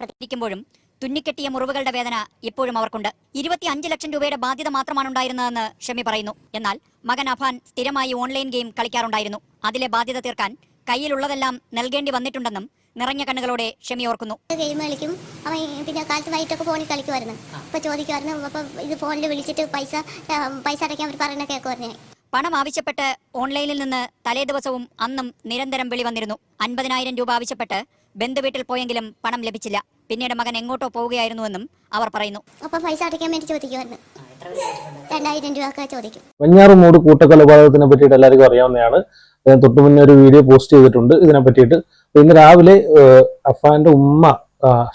പ്രതികരിക്കുമ്പോഴും തുന്നിക്കെട്ടിയ മുറിവുകളുടെ വേദന ഇപ്പോഴും അവർക്കുണ്ട്. ഇരുപത്തി അഞ്ച് ലക്ഷം രൂപയുടെ ബാധ്യത മാത്രമാണ് ഉണ്ടായിരുന്നതെന്ന് ഷമി പറയുന്നു. എന്നാൽ മകൻ അഫാൻ സ്ഥിരമായി ഓൺലൈൻ ഗെയിം കളിക്കാറുണ്ടായിരുന്നു. അതിലെ ബാധ്യത തീർക്കാൻ കയ്യിലുള്ളതെല്ലാം നൽകേണ്ടി വന്നിട്ടുണ്ടെന്നും നിറഞ്ഞ കണ്ണുകളോടെ ഷമി ഓർക്കുന്നു. ഗെയിം കളിക്കും. അവൻ പിന്നെ കാലത്ത് വൈകിട്ടൊക്കെ ഫോണിൽ കളിക്കുമായിരുന്നു അപ്പൊ ചോദിക്കുമായിരുന്നു അപ്പൊ ഇത് ഫോണിൽ വിളിച്ചിട്ട് പൈസ പൈസ അടയ്ക്കാൻ അവർ പറയുന്ന കേൾക്കുമായിരുന്നു പണം ആവശ്യപ്പെട്ട് ഓൺലൈനിൽ നിന്ന് തലേ ദിവസവും അന്നും നിരന്തരം വിളി വന്നിരുന്നു. അൻപതിനായിരം രൂപ ആവശ്യപ്പെട്ട് ബന്ധുവീട്ടിൽ പോയെങ്കിലും പണം ലഭിച്ചില്ല. പിന്നീട് മകൻ എങ്ങോട്ടോ പോവുകയായിരുന്നുവെന്നും അവർ പറയുന്നു. അപ്പൊ പൈസ അടയ്ക്കാൻ വേണ്ടി ചോദിക്കുമായിരുന്നു രണ്ടായിരം രൂപ ചോദിക്കും. വെഞ്ഞാറുമൂട് കൂട്ടക്കൊലപാതകത്തിനെ പറ്റിയിട്ട് എല്ലാവർക്കും അറിയാവുന്നതാണ്. ഞാൻ തൊട്ടു മുന്നേ ഒരു വീഡിയോ പോസ്റ്റ് ചെയ്തിട്ടുണ്ട് ഇതിനെ പറ്റിയിട്ട്. ഇന്ന് രാവിലെ അഫാന്റെ ഉമ്മ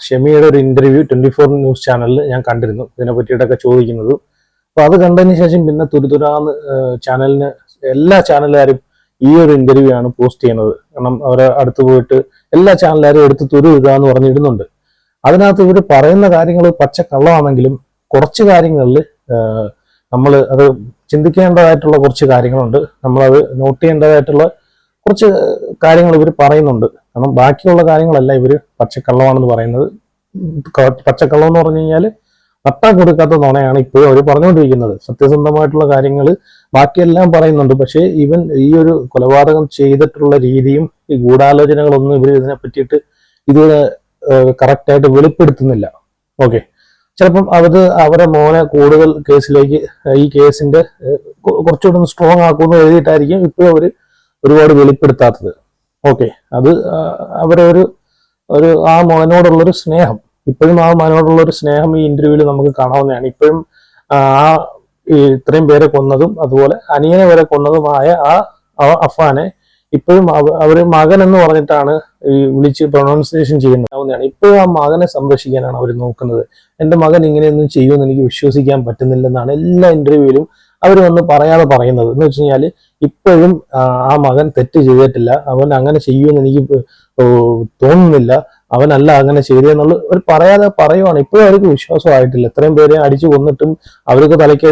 ഷെമിയുടെ ഒരു ഇന്റർവ്യൂ ട്വന്റി ഫോർ ന്യൂസ് ചാനലിൽ ഞാൻ കണ്ടിരുന്നു. ഇതിനെ പറ്റിയിട്ടൊക്കെ ചോദിക്കുന്നത്. അപ്പൊ അത് കണ്ടതിന് ശേഷം പിന്നെ തുരുതുരാന്ന് ചാനലിന് എല്ലാ ചാനലുകാരും ഈ ഒരു ഇന്റർവ്യൂ ആണ് പോസ്റ്റ് ചെയ്യുന്നത്. കാരണം അവരെ അടുത്ത് പോയിട്ട് എല്ലാ ചാനലുകാരും എടുത്ത് തുരു ഇതാന്ന് പറഞ്ഞിടുന്നുണ്ട്. അതിനകത്ത് ഇവർ പറയുന്ന കാര്യങ്ങൾ പച്ച കള്ളമാണെങ്കിലും കുറച്ച് കാര്യങ്ങളിൽ നമ്മൾ അത് ചിന്തിക്കേണ്ടതായിട്ടുള്ള കുറച്ച് കാര്യങ്ങളുണ്ട്. നമ്മളത് നോട്ട് ചെയ്യേണ്ടതായിട്ടുള്ള കുറച്ച് കാര്യങ്ങൾ ഇവർ പറയുന്നുണ്ട്. കാരണം ബാക്കിയുള്ള കാര്യങ്ങളല്ല ഇവർ പച്ചക്കള്ളമാണെന്ന് പറയുന്നത്. പച്ചക്കള്ളം എന്ന് പറഞ്ഞു കഴിഞ്ഞാൽ നട്ടാ കൊടുക്കാത്ത നുണയാണ് ഇപ്പോഴും അവർ പറഞ്ഞുകൊണ്ടിരിക്കുന്നത്. സത്യസന്ധമായിട്ടുള്ള കാര്യങ്ങൾ ബാക്കിയെല്ലാം പറയുന്നുണ്ട്. പക്ഷേ ഇവൻ ഈ ഒരു കൊലപാതകം ചെയ്തിട്ടുള്ള രീതിയും ഈ ഗൂഢാലോചനകളൊന്നും ഇവർ ഇതിനെ പറ്റിയിട്ട് ഇതുവരെ കറക്റ്റായിട്ട് വെളിപ്പെടുത്തുന്നില്ല. ഓക്കെ. ചിലപ്പം അവർ അവരെ മോനെ കൂടുതൽ കേസിലേക്ക് ഈ കേസിന്റെ കുറച്ചുകൂടെ ഒന്ന് സ്ട്രോങ് ആക്കുമെന്ന് എഴുതിയിട്ടായിരിക്കും ഇപ്പോഴും അവർ ഒരുപാട് വെളിപ്പെടുത്താത്തത്. ഓക്കെ. അത് അവരെ ഒരു ഒരു ആ മോനോടുള്ളൊരു സ്നേഹം. ഇപ്പോഴും ആ മോനോടുള്ള ഒരു സ്നേഹം ഈ ഇന്റർവ്യൂവിൽ നമുക്ക് കാണാവുന്നതാണ്. ഇപ്പോഴും ആ ഇത്രയും പേരെ കൊന്നതും അതുപോലെ അനിയനെ വരെ കൊന്നതുമായ ആ അഫാനെ ഇപ്പോഴും അവർ മകൻ എന്ന് പറഞ്ഞിട്ടാണ് ഈ വിളിച്ച് പ്രൊണൗൺസിയേഷൻ ചെയ്യുന്നതാണ് ഇപ്പോഴും ആ മകനെ സംരക്ഷിക്കാനാണ് അവർ നോക്കുന്നത്. എന്റെ മകൻ ഇങ്ങനെയൊന്നും ചെയ്യുമെന്ന് എനിക്ക് വിശ്വസിക്കാൻ പറ്റുന്നില്ലെന്നാണ് എല്ലാ ഇന്റർവ്യൂവിലും അവർ വന്ന് പറയാതെ പറയുന്നത്. എന്ന് വെച്ച് കഴിഞ്ഞാൽ ഇപ്പോഴും ആ മകൻ തെറ്റ് ചെയ്തിട്ടില്ല. അവൻ അങ്ങനെ ചെയ്യുമെന്ന് എനിക്ക് തോന്നുന്നില്ല. അവനല്ല അങ്ങനെ ചെയ്തതെന്നുള്ള ഒരു പറയാതെ പറയുവാണ്. ഇപ്പോഴും അവർക്ക് വിശ്വാസമായിട്ടില്ല. ഇത്രയും പേരെ അടിച്ചു കൊന്നിട്ടും അവർക്ക് തലയ്ക്ക്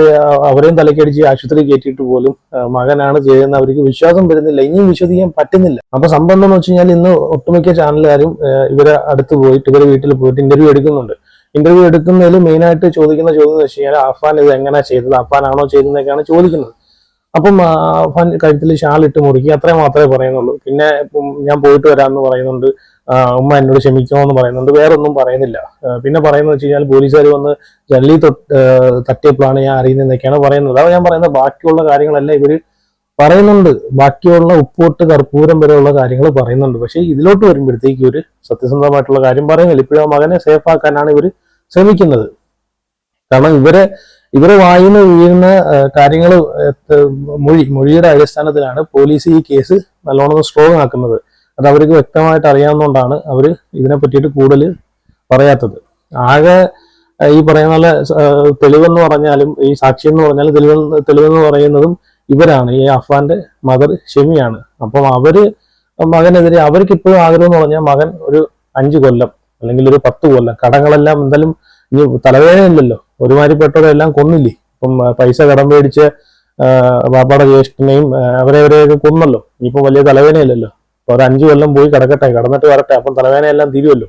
അവരെയും തലക്കടിച്ച് ആശുപത്രി കയറ്റിയിട്ട് പോലും മകനാണ് ചെയ്തതെന്ന് അവർക്ക് വിശ്വാസം വരുന്നില്ല. ഇനിയും വിശ്വസിക്കാൻ പറ്റുന്നില്ല. അപ്പൊ സംഭവം എന്ന് വെച്ച് കഴിഞ്ഞാൽ ഇന്ന് ഒട്ടുമിക്ക ചാനലുകാരും ഇവരെ അടുത്ത് പോയിട്ട് ഇവരെ വീട്ടിൽ പോയിട്ട് ഇന്റർവ്യൂ എടുക്കുന്നുണ്ട്. ഇന്റർവ്യൂ എടുക്കുന്നതിൽ മെയിനായിട്ട് ചോദിക്കുന്ന ചോദ്യം എന്ന് വെച്ച് കഴിഞ്ഞാൽ അഫാൻ ഇത് എങ്ങനെ ചെയ്തത്? അഫാനാണോ ചെയ്തതെന്നൊക്കെയാണ് ചോദിക്കുന്നത്. അപ്പം അഫാൻ കഴുത്തിൽ ഇട്ട് മുറുക്കി അത്രയും മാത്രമേ പറയുന്നുള്ളൂ. പിന്നെ ഞാൻ പോയിട്ട് വരാമെന്ന് പറയുന്നുണ്ട്. ഉമ്മ എന്നോട് ക്ഷമിക്കണമെന്ന് പറയുന്നുണ്ട്. വേറെ ഒന്നും പറയുന്നില്ല പിന്നെ പറയുന്നത് വെച്ച് കഴിഞ്ഞാൽ പോലീസുകാർ വന്ന് ജനലി തട്ടിയപ്പോഴാണ് ഞാൻ അറിയുന്നതെന്നൊക്കെയാണ് പറയുന്നത്. അതാണ് ഞാൻ പറയുന്നത്. ബാക്കിയുള്ള കാര്യങ്ങളെല്ലാം ഇവർ പറയുന്നുണ്ട്. ബാക്കിയുള്ള ഉപ്പോട്ട് കർപ്പൂരം വരെയുള്ള കാര്യങ്ങൾ പറയുന്നുണ്ട്. പക്ഷേ ഇതിലോട്ട് വരുമ്പോഴത്തേക്ക് ഒരു സത്യസന്ധമായിട്ടുള്ള കാര്യം പറയുന്നില്ല. ഇപ്പോഴും മകനെ സേഫ് ആക്കാനാണ് ഇവർ ശ്രമിക്കുന്നത്. കാരണം ഇവരെ ഇവരെ വായിന്ന് വീഴുന്ന കാര്യങ്ങൾ മൊഴി മൊഴിയുടെ അടിസ്ഥാനത്തിലാണ് പോലീസ് ഈ കേസ് നല്ലോണം സ്ട്രോങ് ആക്കുന്നത്. അത് അവർക്ക് വ്യക്തമായിട്ട് അറിയാവുന്നതുകൊണ്ടാണ് അവർ ഇതിനെ പറ്റിയിട്ട് കൂടുതൽ പറയാത്തത്. ആകെ ഈ പറയുന്ന തെളിവെന്ന് പറഞ്ഞാലും ഈ സാക്ഷി എന്ന് പറഞ്ഞാലും തെളിവ് തെളിവെന്ന് പറയുന്നതും ഇവരാണ്. ഈ അഫ്വാന്റെ മദർ ഷെമിയാണ്. അപ്പം അവർ മകനെതിരെ അവർക്ക് ഇപ്പോഴും ആഗ്രഹം എന്ന് പറഞ്ഞാൽ മകൻ ഒരു അഞ്ച് കൊല്ലം അല്ലെങ്കിൽ ഒരു പത്ത് കൊല്ലം കടങ്ങളെല്ലാം എന്തായാലും ഇനി തലവേദനയില്ലല്ലോ ഒരുമാതിരിപ്പെട്ടവരെല്ലാം കൊന്നില്ലേ? ഇപ്പം പൈസ കടം മേടിച്ച് ബാബയുടെ ജ്യേഷ്ഠനെയും അവരെ അവരെയൊക്കെ കൊന്നല്ലോ. ഇനിയിപ്പോൾ വലിയ തലവേദനയില്ലല്ലോ. ഒരു അഞ്ചു കൊല്ലം പോയി കിടക്കട്ടെ കിടന്നിട്ട് വരട്ടെ അപ്പം തലവേദനയെല്ലാം തീരുമല്ലോ.